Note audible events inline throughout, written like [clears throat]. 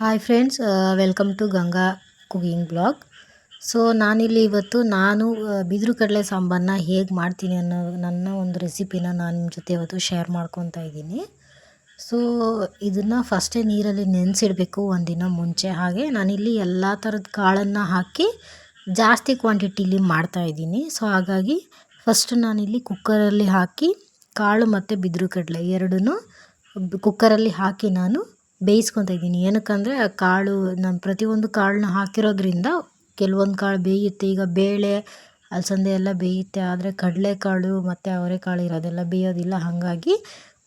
Hi friends welcome to Ganga cooking blog so ನಾನಿಲ್ಲಿ ಇವತ್ತು ನಾನು ಬಿದಿರು ಕಡಲೆ ಸಾಂಬಾರನ್ನ ಹೇಗೆ ಮಾಡ್ತೀನಿ ಅನ್ನೋ ನನ್ನ ಒಂದು ರೆಸಿಪಿನ ನಾನು ನಿಮ್ಮ ಜೊತೆ ಇವತ್ತು ಶೇರ್ ಮಾಡ್ಕೊತಾ ಇದ್ದೀನಿ. ಸೊ ಇದನ್ನು ಫಸ್ಟೇ ನೀರಲ್ಲಿ ನೆನೆಸಿಡಬೇಕು ಒಂದಿನ ಮುಂಚೆ. ಹಾಗೆ ನಾನಿಲ್ಲಿ ಎಲ್ಲ ಥರದ ಕಾಳನ್ನು ಹಾಕಿ ಜಾಸ್ತಿ ಕ್ವಾಂಟಿಟಿಲಿ ಮಾಡ್ತಾಯಿದ್ದೀನಿ ಸೊ ಹಾಗಾಗಿ ಫಸ್ಟ್ ನಾನಿಲ್ಲಿ ಕುಕ್ಕರಲ್ಲಿ ಹಾಕಿ ಕಾಳು ಮತ್ತು ಬಿದಿರು ಕಡಲೆ ಎರಡನ್ನೂ ಕುಕ್ಕರಲ್ಲಿ ಹಾಕಿ ನಾನು ಬೇಯಿಸ್ಕೊತಾ ಇದ್ದೀನಿ. ಏನಕ್ಕಂದರೆ ಆ ಕಾಳು, ನಾನು ಪ್ರತಿಯೊಂದು ಕಾಳನ್ನ ಹಾಕಿರೋದ್ರಿಂದ ಕೆಲವೊಂದು ಕಾಳು ಬೇಯುತ್ತೆ. ಈಗ ಬೇಳೆ, ಅಲಸಂದೆ ಎಲ್ಲ ಬೇಯುತ್ತೆ. ಆದರೆ ಕಡಲೆಕಾಳು ಮತ್ತು ಅವರೆಕಾಳು ಇರೋದೆಲ್ಲ ಬೇಯೋದಿಲ್ಲ. ಹಾಗಾಗಿ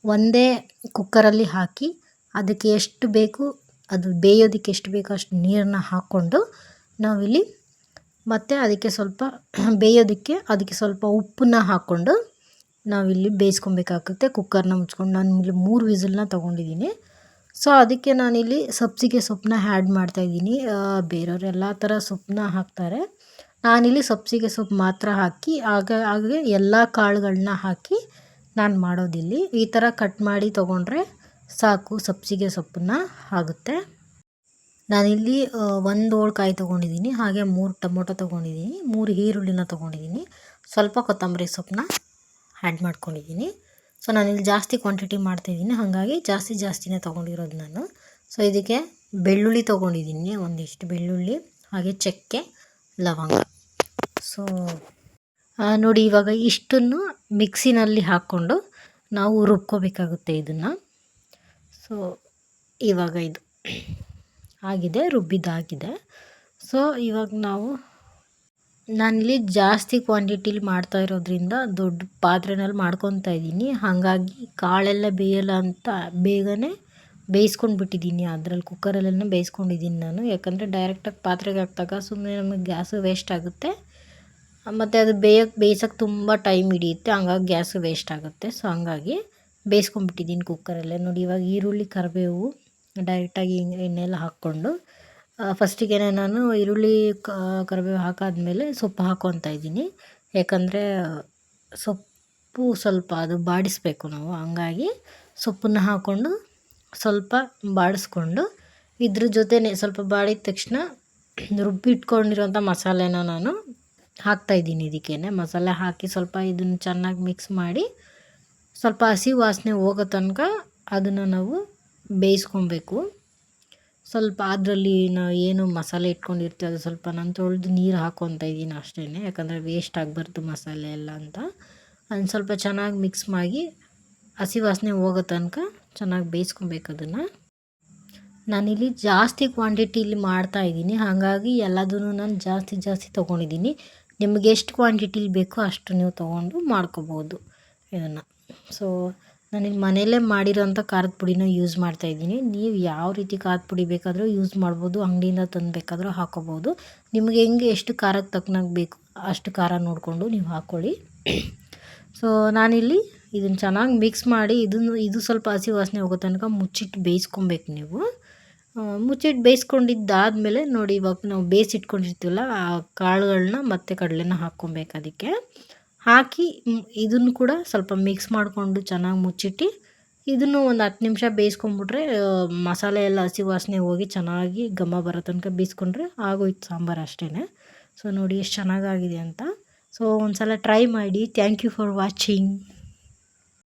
ಒಂದೇ ಕುಕ್ಕರಲ್ಲಿ ಹಾಕಿ ಅದಕ್ಕೆ ಎಷ್ಟು ಬೇಕು, ಅದು ಬೇಯೋದಕ್ಕೆ ಎಷ್ಟು ಬೇಕೋ ಅಷ್ಟು ನೀರನ್ನ ಹಾಕ್ಕೊಂಡು ನಾವಿಲ್ಲಿ ಮತ್ತು ಅದಕ್ಕೆ ಸ್ವಲ್ಪ [clears throat] ಬೇಯೋದಕ್ಕೆ ಅದಕ್ಕೆ ಸ್ವಲ್ಪ ಉಪ್ಪನ್ನ ಹಾಕ್ಕೊಂಡು ನಾವಿಲ್ಲಿ ಬೇಯಿಸ್ಕೊಬೇಕಾಗುತ್ತೆ. ಕುಕ್ಕರ್ನ ಮುಚ್ಕೊಂಡು ನಾನು ಇಲ್ಲಿ ಮೂರು ವಿಸಿಲನ್ನ ತೊಗೊಂಡಿದ್ದೀನಿ. ಸೊ ಅದಕ್ಕೆ ನಾನಿಲ್ಲಿ ಸಬ್ಸಿಗೆ ಸೊಪ್ಪನ್ನ ಆ್ಯಡ್ ಮಾಡ್ತಾಯಿದ್ದೀನಿ ಬೇರೆಯವ್ರು ಎಲ್ಲ ಥರ ಸೊಪ್ಪನ್ನ ಹಾಕ್ತಾರೆ. ನಾನಿಲ್ಲಿ ಸಬ್ಸಿಗೆ ಸೊಪ್ಪು ಮಾತ್ರ ಹಾಕಿ, ಆಗ ಹಾಗೆ ಎಲ್ಲ ಕಾಳುಗಳನ್ನ ಹಾಕಿ ನಾನು ಮಾಡೋದಿಲ್ಲಿ. ಈ ಥರ ಕಟ್ ಮಾಡಿ ತೊಗೊಂಡ್ರೆ ಸಾಕು ಸಬ್ಸಿಗೆ ಸೊಪ್ಪನ್ನ ಆಗುತ್ತೆ. ನಾನಿಲ್ಲಿ ಒಂದು ಕಾಯಿ ತೊಗೊಂಡಿದ್ದೀನಿ, ಹಾಗೆ ಮೂರು ಟೊಮೊಟೊ ತೊಗೊಂಡಿದ್ದೀನಿ, ಮೂರು ಈರುಳ್ಳಿನ ತೊಗೊಂಡಿದ್ದೀನಿ. ಸ್ವಲ್ಪ ಕೊತ್ತಂಬರಿ ಸೊಪ್ಪನ್ನ ಆ್ಯಡ್ ಮಾಡ್ಕೊಂಡಿದ್ದೀನಿ. ಸೊ ನಾನಿಲ್ಲಿ ಜಾಸ್ತಿ ಕ್ವಾಂಟಿಟಿ ಮಾಡ್ತಾಯಿದ್ದೀನಿ ಹಾಗಾಗಿ ಜಾಸ್ತಿ ಜಾಸ್ತಿನೇ ತೊಗೊಂಡಿರೋದು ನಾನು. ಸೊ ಇದಕ್ಕೆ ಬೆಳ್ಳುಳ್ಳಿ ತೊಗೊಂಡಿದ್ದೀನಿ. ಒಂದಿಷ್ಟು ಬೆಳ್ಳುಳ್ಳಿ, ಹಾಗೆ ಚಕ್ಕೆ, ಲವಂಗ. ಸೊ ನೋಡಿ ಇವಾಗ ಇಷ್ಟನ್ನು ಮಿಕ್ಸಿನಲ್ಲಿ ಹಾಕ್ಕೊಂಡು ನಾವು ರುಬ್ಕೋಬೇಕಾಗುತ್ತೆ ಇದನ್ನು. ಸೊ ಇವಾಗ ಇದು ಆಗಿದೆ, ರುಬ್ಬಿದ್ದಾಗಿದೆ. ಸೊ ಇವಾಗ ನಾವು ನಾನಿಲ್ಲಿ ಜಾಸ್ತಿ ಕ್ವಾಂಟಿಟಿಲಿ ಮಾಡ್ತಾ ಇರೋದ್ರಿಂದ ದೊಡ್ಡ ಪಾತ್ರೆನಲ್ಲಿ ಮಾಡ್ಕೊತಾ ಇದ್ದೀನಿ. ಹಾಗಾಗಿ ಕಾಳೆಲ್ಲ ಬೇಯಲ್ಲ ಅಂತ ಬೇಗನೆ ಬೇಯಿಸ್ಕೊಂಡು ಬಿಟ್ಟಿದ್ದೀನಿ. ಅದ್ರಲ್ಲಿ ಕುಕ್ಕರಲ್ಲೆಲ್ಲ ಬೇಯಿಸ್ಕೊಂಡಿದ್ದೀನಿ ನಾನು. ಯಾಕಂದರೆ ಡೈರೆಕ್ಟಾಗಿ ಪಾತ್ರೆಗೆ ಹಾಕ್ದಾಗ ಸುಮ್ಮನೆ ನಮಗೆ ಗ್ಯಾಸು ವೇಸ್ಟ್ ಆಗುತ್ತೆ. ಮತ್ತು ಅದು ಬೇಯಕ್ಕೆ ಬೇಯಿಸೋಕ್ಕೆ ತುಂಬ ಟೈಮ್ ಹಿಡಿಯುತ್ತೆ. ಹಂಗಾಗಿ ಗ್ಯಾಸು ವೇಸ್ಟ್ ಆಗುತ್ತೆ. ಸೊ ಹಂಗಾಗಿ ಬೇಯಿಸ್ಕೊಂಡ್ಬಿಟ್ಟಿದ್ದೀನಿ ಕುಕ್ಕರಲ್ಲೇ ನೋಡಿ, ಇವಾಗ ಈರುಳ್ಳಿ, ಕರಿಬೇವು ಡೈರೆಕ್ಟಾಗಿ ಎಣ್ಣೆಲ್ಲ ಹಾಕ್ಕೊಂಡು ಫಸ್ಟಿಗೆ ನಾನು ಈರುಳ್ಳಿ ಕರಿಬೇವು ಹಾಕಾದಮೇಲೆ ಸೊಪ್ಪು ಹಾಕ್ಕೊತಾ ಇದ್ದೀನಿ. ಯಾಕಂದರೆ, ಸೊಪ್ಪು ಸ್ವಲ್ಪ ಅದು ಬಾಡಿಸ್ಬೇಕು ನಾವು. ಹಂಗಾಗಿ ಸೊಪ್ಪನ್ನು ಹಾಕ್ಕೊಂಡು ಸ್ವಲ್ಪ ಬಾಡಿಸ್ಕೊಂಡು ಇದ್ರ ಜೊತೆನೆ ಸ್ವಲ್ಪ ಬಾಡಿದ ತಕ್ಷಣ ರುಬ್ಬಿಟ್ಕೊಂಡಿರೋಂಥ ಮಸಾಲೆನ ನಾನು ಹಾಕ್ತಾಯಿದ್ದೀನಿ ಇದಕ್ಕೇನೆ. ಮಸಾಲೆ ಹಾಕಿ ಸ್ವಲ್ಪ ಇದನ್ನು ಚೆನ್ನಾಗಿ ಮಿಕ್ಸ್ ಮಾಡಿ ಸ್ವಲ್ಪ ಹಸಿ ವಾಸನೆ ಹೋಗೋ ತನಕ ಅದನ್ನು ನಾವು ಬೇಯಿಸ್ಕೊಬೇಕು. ಸ್ವಲ್ಪ ಅದರಲ್ಲಿ ನಾವು ಏನು ಮಸಾಲೆ ಇಟ್ಕೊಂಡಿರ್ತೀವಿ, ಅದು ಸ್ವಲ್ಪ ನಾನು ತೊಳೆದು ನೀರು ಹಾಕ್ಕೊತ ಇದ್ದೀನಿ ಅಷ್ಟೇ. ಯಾಕಂದರೆ ವೇಸ್ಟ್ ಆಗಬಾರ್ದು ಮಸಾಲೆ ಎಲ್ಲ ಅಂತ. ಅದನ್ನು ಸ್ವಲ್ಪ ಚೆನ್ನಾಗಿ ಮಿಕ್ಸ್ ಮಾಡಿ ಹಸಿ ವಾಸನೆ ಹೋಗೋ ತನಕ ಚೆನ್ನಾಗಿ ಬೇಯಿಸ್ಕೊಬೇಕು ಅದನ್ನು. ನಾನಿಲ್ಲಿ ಜಾಸ್ತಿ ಕ್ವಾಂಟಿಟಿಲಿ ಮಾಡ್ತಾಯಿದ್ದೀನಿ ಹಾಗಾಗಿ ಎಲ್ಲದೂ ನಾನು ಜಾಸ್ತಿ ಜಾಸ್ತಿ ತೊಗೊಂಡಿದ್ದೀನಿ. ನಿಮಗೆ ಎಷ್ಟು ಕ್ವಾಂಟಿಟಿಲಿ ಬೇಕೋ ಅಷ್ಟು ನೀವು ತೊಗೊಂಡು ಮಾಡ್ಕೋಬೋದು ಇದನ್ನು. ಸೊ ನಾನಿಲ್ಲಿ ಮನೆಯಲ್ಲೇ ಮಾಡಿರೋಂಥ ಖಾರದ ಪುಡಿನ ಯೂಸ್ ಮಾಡ್ತಾಯಿದ್ದೀನಿ ನೀವು ಯಾವ ರೀತಿ ಖಾರದ ಪುಡಿ ಬೇಕಾದರೂ ಯೂಸ್ ಮಾಡ್ಬೋದು, ಅಂಗಡಿಯಿಂದ ತಂದು ಬೇಕಾದರೂ ಹಾಕೋಬೋದು. ನಿಮಗೆ ಹೆಂಗೆ ಎಷ್ಟು ಖಾರಕ್ಕೆ ತಕ್ಕನಾಗ ಬೇಕು ಅಷ್ಟು ಖಾರ ನೋಡಿಕೊಂಡು ನೀವು ಹಾಕ್ಕೊಳ್ಳಿ ಸೊ ನಾನಿಲ್ಲಿ ಇದನ್ನು ಚೆನ್ನಾಗಿ ಮಿಕ್ಸ್ ಮಾಡಿ ಇದನ್ನು, ಇದು ಸ್ವಲ್ಪ ಹಸಿ ವಾಸನೆ ಹೋಗೋ ತನಕ ಮುಚ್ಚಿಟ್ಟು ಬೇಯಿಸ್ಕೊಬೇಕು ನೀವು. ಮುಚ್ಚಿಟ್ಟು ಬೇಯಿಸ್ಕೊಂಡಿದ್ದಾದಮೇಲೆ ನೋಡಿ ಇವಾಗ ನಾವು ಬೇಯಿಸಿಟ್ಕೊಂಡಿರ್ತೀವಲ್ಲ, ಆ ಕಾಳುಗಳನ್ನ ಮತ್ತು ಕಡಲೆನ ಹಾಕ್ಕೊಬೇಕು ಅದಕ್ಕೆ. ಹಾಕಿ ಇದನ್ನು ಕೂಡ ಸ್ವಲ್ಪ ಮಿಕ್ಸ್ ಮಾಡಿಕೊಂಡು ಚೆನ್ನಾಗಿ ಮುಚ್ಚಿಟ್ಟು ಇದನ್ನು ಒಂದು ಹತ್ತು ನಿಮಿಷ ಬೇಯಿಸ್ಕೊಂಬಿಟ್ರೆ ಮಸಾಲೆ ಎಲ್ಲ ಹಸಿ ವಾಸನೆ ಹೋಗಿ ಚೆನ್ನಾಗಿ ಘಮ ಬರೋ ತನಕ ಬೀಸ್ಕೊಂಡ್ರೆ ಆಗೋಯ್ತು ಸಾಂಬಾರು ಅಷ್ಟೇ ಸೊ ನೋಡಿ ಎಷ್ಟು ಚೆನ್ನಾಗಾಗಿದೆ ಅಂತ. ಸೊ ಒಂದು ಸಲ ಟ್ರೈ ಮಾಡಿ. Thank you for watching